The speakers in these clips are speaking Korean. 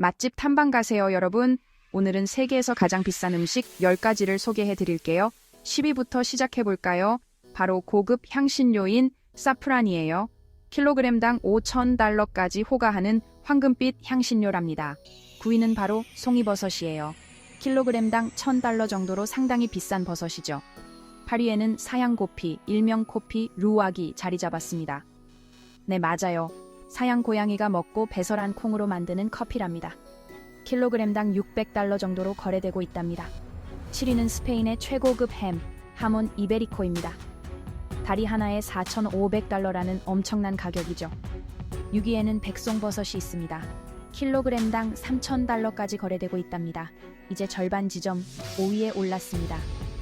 맛집 탐방 가세요, 여러분. 오늘은 세계에서 가장 비싼 음식 10가지를 소개해 드릴게요. 10위부터 시작해 볼까요? 바로 고급 향신료인 사프란이에요. 킬로그램당 5,000달러까지 호가하는 황금빛 향신료랍니다. 9위는 바로 송이버섯이에요. 킬로그램당 1,000달러 정도로 상당히 비싼 버섯이죠. 8위에는 사양고피, 일명 코피, 루왁이 자리 잡았습니다. 네, 맞아요. 사양 고양이가 먹고 배설한 콩으로 만드는 커피랍니다. 킬로그램당 600달러 정도로 거래되고 있답니다. 7위는 스페인의 최고급 햄, 하몬 이베리코입니다. 다리 하나에 4,500달러라는 엄청난 가격이죠. 6위에는 백송버섯이 있습니다. 킬로그램당 3,000달러까지 거래되고 있답니다. 이제 절반 지점 5위에 올랐습니다.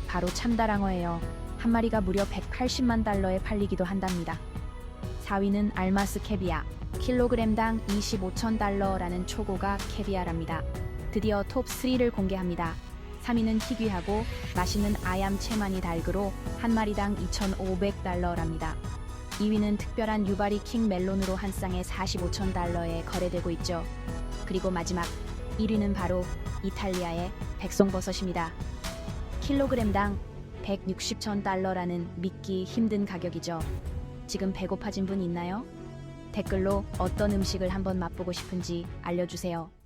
바로 참다랑어예요. 한 마리가 무려 180만 달러에 팔리기도 한답니다. 4위는 알마스 캐비아, 킬로그램당 25천 달러라는 초고가 캐비아랍니다. 드디어 톱 3를 공개합니다. 3위는 희귀하고 맛있는 아얌 채마니 달그로 한 마리당 2,500달러랍니다. 2위는 특별한 유바리 킹 멜론으로 한 쌍에 45천 달러에 거래되고 있죠. 그리고 마지막 1위는 바로 이탈리아의 백송버섯입니다. 킬로그램당 160천 달러라는 믿기 힘든 가격이죠. 지금 배고파진 분 있나요? 댓글로 어떤 음식을 한번 맛보고 싶은지 알려주세요.